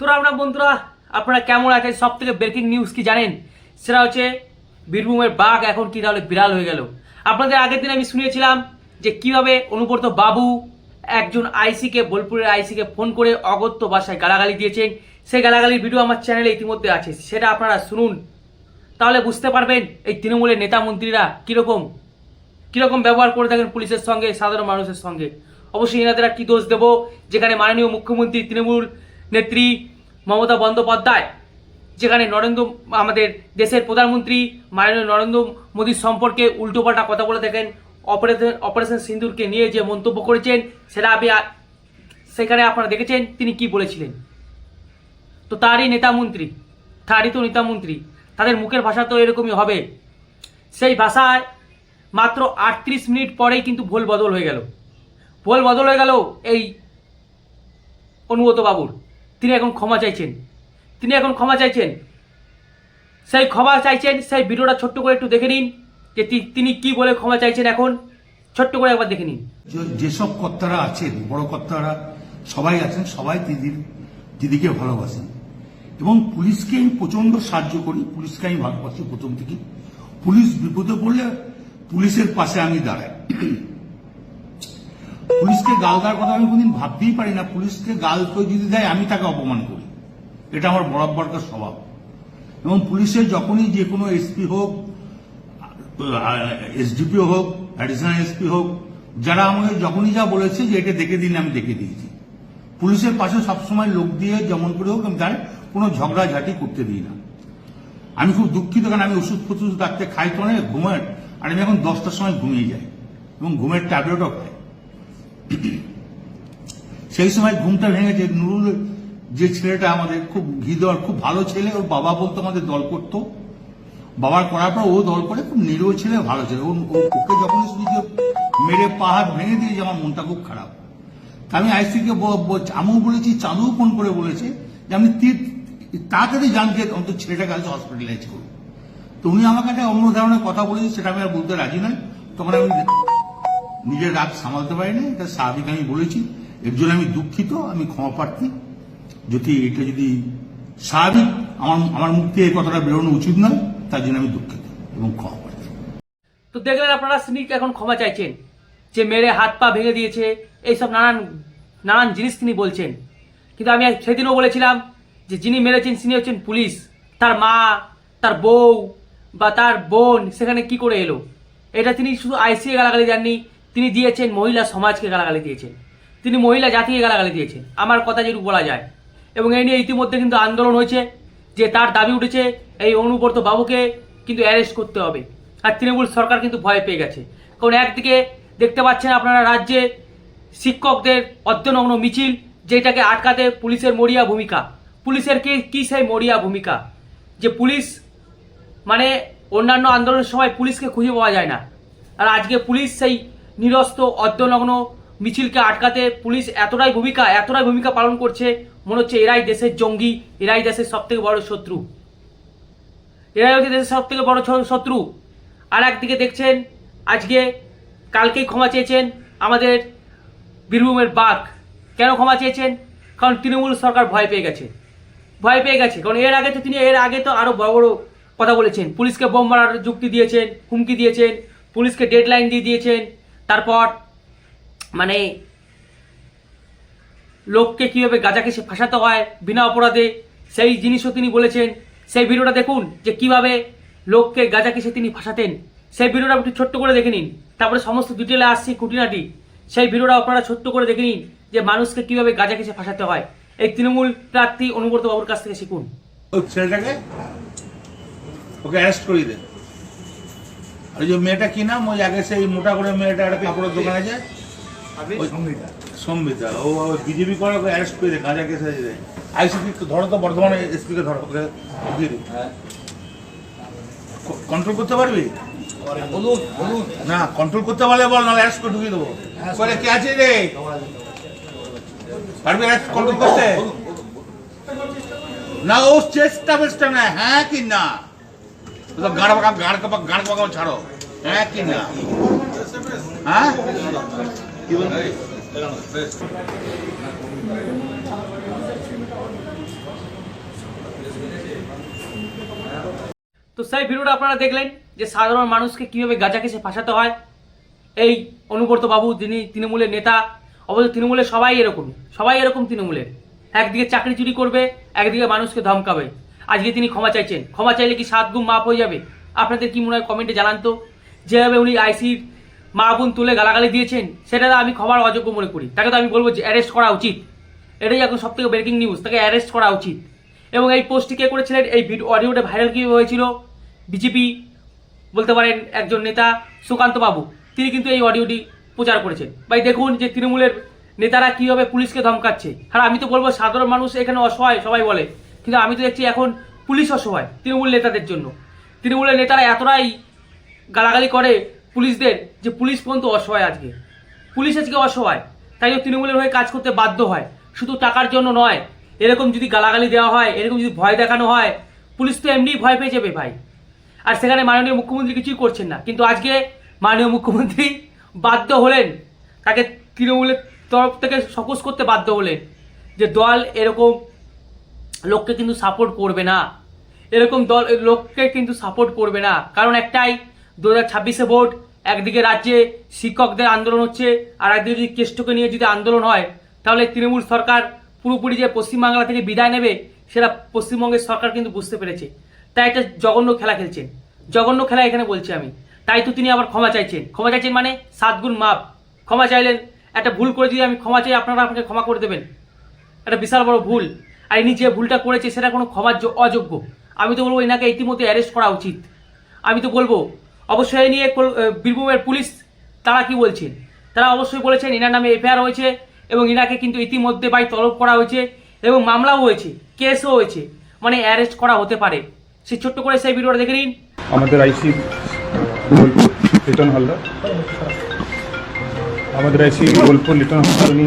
তোরা আমরা বন্ধুরা, আপনারা কেমন আছেন? সব থেকে ব্রেকিং নিউজ কি জানেন? সেটা হচ্ছে বীরভূমের বাঘ এখন কি তাহলে বিড়াল হয়ে গেল। আপনাদের আগের দিন আমি শুনিয়েছিলাম যে কীভাবে অনুব্রত বাবু একজন আইসিকে বোলপুরের আইসিকে ফোন করে অগত্য ভাষায় গালাগালি দিয়েছেন। সেই গালাগালির ভিডিও আমার চ্যানেলে ইতিমধ্যে আছে। সেটা আপনারা শুনুন। তাহলে বুঝতে পারবেন এই তৃণমূলের নেতা মন্ত্রীরা কীরকম, কীরকম ব্যবহার করে থাকেন পুলিশের সঙ্গে, সাধারণ মানুষের সঙ্গে। অবশ্যই এনাদের কি দোষ দেব? যেখানে মাননীয় মুখ্যমন্ত্রী তৃণমূল নেত্রী মমতা বন্দ্যোপাধ্যায়, যেখানে নরেন্দ্র আমাদের দেশের প্রধানমন্ত্রী মাননীয় নরেন্দ্র মোদীর সম্পর্কে উল্টোপাল্টা কথা বলে থাকেন। অপারেশন অপারেশন সিন্দুরকে নিয়ে যে মন্তব্য করেছেন, সেটা আপনি সেখানে আপনারা দেখেছেন, তিনি কি বলেছিলেন? তো তারই নেতামন্ত্রী তারই তো নেতামন্ত্রী তাদের মুখের ভাষা তো এরকমই হবে। সেই ভাষায় মাত্র আটত্রিশ মিনিট পরেই কিন্তু ভোল বদল হয়ে গেল। ভোল বদল হয়ে গেল এই অনুগত বাবুর তিনি এখন ক্ষমা চাইছেন। তিনি এখন ক্ষমা চাইছেন। সেই ক্ষমা চাইছেন, সেই ভিডিওটা ছোট্ট করে একটু দেখে নিন যে তিনি কি বলে ক্ষমা চাইছেন এখন। ছোট্ট করে একবার দেখে নিন। যেসব কর্তারা আছেন, বড় কর্তারা সবাই আছেন, সবাই দিদির, দিদিকে ভালোবাসেন। এবং পুলিশকে আমি প্রচণ্ড সাহায্য করি, পুলিশকে আমি ভালোবাসি প্রথম থেকে পুলিশ বিপদে পড়লে পুলিশের পাশে আমি দাঁড়াই। পুলিশকে গাল দেওয়ার কথা আমি কোনদিন ভাবতেই পারি না। পুলিশকে গাল কেউ যদি দেয়, আমি তাকে অপমান করি। এটা আমার বরাবরকার স্বভাব। এবং পুলিশের যখনই যে কোনো এসপি হোক এসডিপিও হোক অ্যাডিশনাল এসপি হোক, যারা আমাকে যখনই যা বলেছে যে এটা দেখে দিন, আমি দেখে দিয়েছি। পুলিশের পাশে সবসময় লোক দিয়ে যেমন করে হোক, আমি তার কোনো ঝগড়াঝাটি করতে দিই না। আমি খুব দুঃখিত, কারণ আমি ওষুধ ফষুধ রাখতে খাই তো ঘুমের, আর আমি এখন দশটার সময় ঘুমিয়ে যাই। এবং ঘুমের ট্যাবলেটও খাই। সেই সময় ঘুমটা ভেঙেছে নুরুল, যে ছেলেটা আমাদের খুব ঘি দেওয়ার খুব ভালো ছেলে, ওর বাবা বলতো আমাদের দল করতো। বাবার করার পর ও দল করে, খুব নিরীহ ছেলে, ভালো ছেলে। ওকে যখন শুনি যে মেরে পাহাড় ভেঙে দিয়েছে, আমার মনটা খুব খারাপ। আমি আইসিকে আমিও বলেছি চাঁদুও ফোন করে বলেছে যে আমি তাড়াতাড়ি জানতে অন্তত ছেলেটাকে আজ হসপিটালাইজ করব তো উনি আমাকে একটা অন্য ধরনের কথা বলেছে, সেটা আমি আর বলতে রাজি নয় তখন আমি নিজের রাগ সামালতে পারিনি, এটা স্বাভাবিক আমি বলেছি। এর জন্য আমি দুঃখিত, আমি ক্ষমা প্রার্থী। যদি এটা যদি স্বাভাবিক, আমার আমার থেকে এই কথাটা বেরোনো উচিত নয়, তার জন্য আমি দুঃখিত এবং ক্ষমা প্রার্থী। তো দেখলেন আপনারা তিনি এখন ক্ষমা চাইছেন, যে মেরে হাত পা ভেঙে দিয়েছে, এইসব নানান নানান জিনিস তিনি বলছেন। কিন্তু আমি সেদিনও বলেছিলাম যে যিনি মেরেছেন তিনি হচ্ছেন পুলিশ। তার মা, তার বউ বা তার বোন, সেখানে কি করে এলো? এটা তিনি শুধু আইসিএ গালাগালি দেননি তিনি দিয়েছেন, মহিলা সমাজকে গালাগালি দিয়েছেন। তিনি মহিলা জাতিকে গালাগালি দিয়েছেন। আমার কথা যেটুকু বলা যায়। এবং এই নিয়ে ইতিমধ্যে কিন্তু আন্দোলন হয়েছে যে তার দাবি উঠেছে, এই অনুব্রত বাবুকে কিন্তু অ্যারেস্ট করতে হবে। আর তৃণমূল সরকার কিন্তু ভয় পেয়ে গেছে। কারণ একদিকে দেখতে পাচ্ছেন আপনারা রাজ্যে শিক্ষকদের অর্ধনগ্ন মিছিল, যেটাকে আটকাতে পুলিশের মরিয়া ভূমিকা। পুলিশের কি, কী সেই মরিয়া ভূমিকা? যে পুলিশ মানে অন্যান্য আন্দোলনের সময় পুলিশকে খুঁজে পাওয়া যায় না। আর আজকে পুলিশ সেই নিরস্ত অর্ধনগ্ন মিছিলকে আটকাতে পুলিশ এতটাই ভূমিকা এতটাই ভূমিকা পালন করছে, মনে হচ্ছে এরাই দেশের জঙ্গি, এরাই দেশের সব থেকে বড় শত্রু। এরাই হচ্ছে দেশের সব থেকে বড় শত্রু। আর একদিকে দেখছেন, আজকে কালকেই ক্ষমা চেয়েছেন আমাদের বীরভূমের বাঘ। কেন ক্ষমা চেয়েছেন? কারণ তৃণমূল সরকার ভয় পেয়ে গেছে। ভয় পেয়ে গেছে, কারণ এর আগে তো তিনি, এর আগে তো আরও বড় বড় কথা বলেছেন। পুলিশকে বোম মারার যুক্তি দিয়েছেন, হুমকি দিয়েছেন, পুলিশকে ডেডলাইন দিয়ে দিয়েছেন। তারপর মানে লোককে কীভাবে গাঁজাকে সে ফাঁসাতে হয়, বিনা অপরাধে, সেই জিনিসও তিনি বলেছেন। সেই ভিডিওটা দেখুন, যে কীভাবে লোককে গাঁজাকে সে তিনি ফাঁসাতেন। সেই ভিডিওটা একটু ছোট্ট করে দেখে নিন। তারপরে সমস্ত ডিটেলে আসছি খুঁটিনাটি। সেই ভিডিওটা আপনারা ছোট্ট করে দেখে নিন, যে মানুষকে কীভাবে গাঁজাকে সে ফাঁসাতে হয়। এই তৃণমূল প্রার্থী অনুব্রত বাবুর কাছ থেকে শিখুন। ছেলেটাকে? ওকে অ্যারেস্ট করিয়ে দে আর ওই যে মেয়েটা কি নাম? ওই আগে সেই মোটা করে মেয়েটা একটা কাপড়ের দোকান আছে। সম্বিতা। ও বিজেপি করে ওকে অ্যারেস্ট করে গাঁজা কেসে দে আইসিপি ধরো তো বর্ধমানে এসপিকে ধরো ওকে দিয়ে কন্ট্রোল করতে পারবি? না কন্ট্রোল করতে পারলে বল নাহলে অ্যারেস্ট করে ঢুকিয়ে দেবো। বলে কে আছে রে? পারবি অ্যারেস্ট কন্ট্রোল করতে? না ও চেষ্টা বেষ্টা না হ্যাঁ কি না? তো সেই ভিডিওটা আপনারা দেখলেন যে সাধারণ মানুষকে কীভাবে গাঁজা কেসে ফাঁসাতে হয়। এই অনুব্রত বাবু, যিনি তৃণমূলের নেতা, অবশ্য তৃণমূলের সবাই এরকম সবাই এরকম তৃণমূলের। একদিকে চাকরি চুরি করবে, একদিকে মানুষকে ধমকাবে। আজকে তিনি ক্ষমা চাইছেন। ক্ষমা চাইলে কি সাত গুণ মাপ হয়ে যাবে? আপনাদের কি মনে হয় কমেন্টে জানান তো। যেভাবে উনি আইসির মা বোন তুলে গালাগালি দিয়েছেন, সেটা আমি ক্ষমার অযোগ্য মনে করি। তাকে তো আমি বলব যে অ্যারেস্ট করা উচিত। এটাই এখন সব থেকে ব্রেকিং নিউজ তাকে অ্যারেস্ট করা উচিত। এবং এই পোস্টটি কে করেছিলেন? এই ভিডিও অডিওটা ভাইরাল কীভাবে হয়েছিল? বিজেপি বলতে পারেন একজন নেতা, সুকান্ত বাবু, তিনি কিন্তু এই অডিওটি প্রচার করেছেন। ভাই, দেখুন যে তৃণমূলের নেতারা কীভাবে পুলিশকে ধমকাচ্ছে। আর আমি তো বলব, সাধারণ মানুষ এখানে অসহায়, সবাই বলে। কিন্তু আমি তো দেখছি এখন পুলিশ অসহায়, তৃণমূল নেতাদের জন্য। তৃণমূলের নেতারা এতটাই গালাগালি করে পুলিশদের যে পুলিশ পর্যন্ত অসহায় আজকে। পুলিশ আজকে অসহায়, তাই ও তৃণমূলের হয়ে কাজ করতে বাধ্য হয়। শুধু টাকার জন্য নয়, এরকম যদি গালাগালি দেওয়া হয়, এরকম যদি ভয় দেখানো হয়, পুলিশ তো এমনিই ভয় পেয়ে যাবে ভাই। আর সেখানে মাননীয় মুখ্যমন্ত্রী কিছুই করছেন না। কিন্তু আজকে মাননীয় মুখ্যমন্ত্রী বাধ্য হলেন, তাকে তৃণমূলের তরফ থেকে সকোজ করতে বাধ্য হলেন যে দল এরকম লোককে কিন্তু সাপোর্ট করবে না। এরকম দল, লোককে কিন্তু সাপোর্ট করবে না। কারণ একটাই দু হাজার ছাব্বিশে ভোট, একদিকে রাজ্যে শিক্ষকদের আন্দোলন হচ্ছে, আর একদিকে যদি কেষ্টকে নিয়ে যদি আন্দোলন হয়, তাহলে তৃণমূল সরকার পুরোপুরি যে পশ্চিমবাংলা থেকে বিদায় নেবে, সেটা পশ্চিমবঙ্গের সরকার কিন্তু বুঝতে পেরেছে। তাই একটা জঘন্য খেলা খেলছেন। জঘন্য খেলা এখানে বলছি আমি। তাই তো তিনি আবার ক্ষমা চাইছেন। ক্ষমা চাইছেন মানে সাতগুণ মাপ। ক্ষমা চাইলেন, একটা ভুল করে যদি আমি ক্ষমা চাই, আপনারা আপনাকে ক্ষমা করে দেবেন। একটা বিশাল বড় ভুল। আর ইনি যে ভুলটা করেছে সেটা কোনো ক্ষমার অযোগ্য। আমি তো বলব এনাকে ইতিমধ্যে অ্যারেস্ট করা উচিত। আমি তো বলব, অবশ্যই এই নিয়ে বীরভূমের পুলিশ, তারা কি বলছেন? তারা অবশ্যই বলেছেন এনার নামে এফআইআর হয়েছে এবং ইনাকে কিন্তু ইতিমধ্যে বাই তলব করা হয়েছে এবং মামলাও হয়েছে, কেসও হয়েছে। মানে অ্যারেস্ট করা হতে পারে। সে ছোট্ট করে সেই ভিডিওটা দেখে নিন। আমাদের আইসি, লিটন হালদার। আমাদের আইসি বোলপুর লিটন হালদার উনি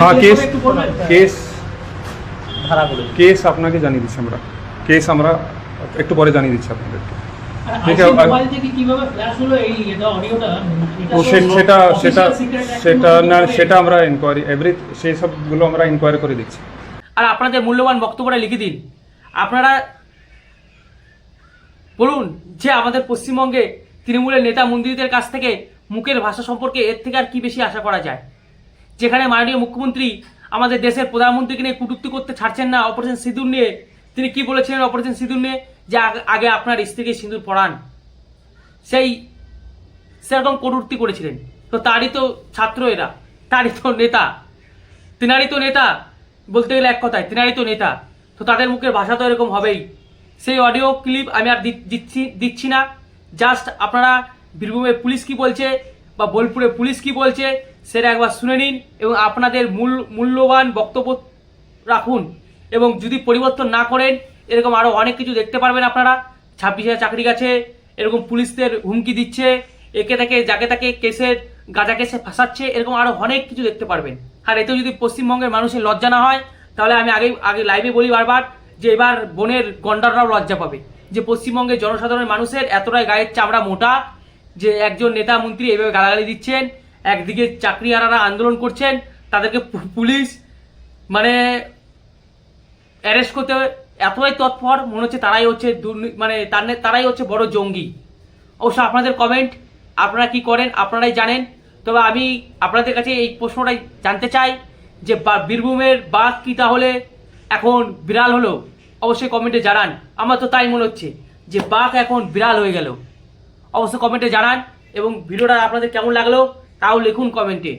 হ্যাঁ কেস কেস কেস আপনাকে জানিয়ে দিচ্ছি আমরা। কেস আমরা একটু পরে জানিয়ে দিচ্ছি আপনাদেরকে। ঠিক আছে, আর- মোবাইল থেকে কীভাবে ফ্ল্যাশ হলো এই এটা অডিওটা? ও সে- সেটা সেটা সেটা না সেটা আমরা ইনকোয়ারি এভরি সেই সবগুলো আমরা ইনকোয়ারি করে দিচ্ছি আর আপনাদের মূল্যবান বক্তব্যটা লিখে দিন। আপনারা বলুন যে আমাদের পশ্চিমবঙ্গে তৃণমূলের নেতা মন্ত্রীদের কাছ থেকে মুখের ভাষা সম্পর্কে এর থেকে আর কি বেশি আশা করা যায়? যেখানে মাননীয় মুখ্যমন্ত্রী আমাদের দেশের প্রধানমন্ত্রীকে নিয়ে কটূক্তি করতে ছাড়ছেন না অপারেশন সিঁদুর নিয়ে। তিনি কি বলেছিলেন অপারেশন সিঁদুর নিয়ে? যে আগে- আপনার স্ত্রীকে সিঁদুর পড়ান। সেই সেরকম কটূক্তি করেছিলেন। তো তারই তো ছাত্র এরা, তারই তো নেতা। তিনারই তো নেতা, বলতে গেলে এক কথায়, তিনারই তো নেতা। তো তাদের মুখের ভাষা তো এরকম হবেই। সেই অডিও ক্লিপ আমি আর দিচ্ছি দিচ্ছি না। জাস্ট আপনারা বীরভূমের পুলিশ কি বলছে বা বোলপুরে পুলিশ কি বলছে সেটা একবার শুনে নিন এবং আপনাদের মূল, মূল্যবান বক্তব্য রাখুন এবং যদি পরিবর্তন না করেন, এরকম আরও অনেক কিছু দেখতে পারবেন আপনারা। ছাব্বিশ হাজার চাকরি গেছে, এরকম পুলিশদের হুমকি দিচ্ছে, একে তাকে, যাকে তাকে কেসের গাঁজা কেসে ফাঁসাচ্ছে, এরকম আরও অনেক কিছু দেখতে পারবেন। আর এতেও যদি পশ্চিমবঙ্গের মানুষের লজ্জা না হয়, তাহলে আমি আগে আগে লাইভে বলি বারবার যে এবার বনের গন্ডাররাও লজ্জা পাবে। যে পশ্চিমবঙ্গের জনসাধারণ মানুষের এতটাই গায়ের চামড়া মোটা যে একজন নেতা মন্ত্রী এইভাবে গালাগালি দিচ্ছেন একদিকে চাকরিহারারা আন্দোলন করছেন, তাদেরকে পুলিশ মানে অ্যারেস্ট করতে এতটাই তৎপর, মনে হচ্ছে তারাই হচ্ছে মানে তার- তারাই হচ্ছে বড় জঙ্গি। অবশ্য আপনাদের কমেন্ট আপনারা কি করেন, আপনারাই জানেন। তবে আমি আপনাদের কাছে এই প্রশ্নটাই জানতে চাই যে বীরভূমের বাঘ কি তাহলে এখন বিড়াল হলো? অবশ্যই কমেন্টে জানান। আমার তো তাই মনে হচ্ছে যে, বাঘ এখন বিড়াল হয়ে গেল। অবশ্যই কমেন্টে জানান এবং ভিডিওটা আপনাদের কেমন লাগল? তাও লিখুন কমেন্টে।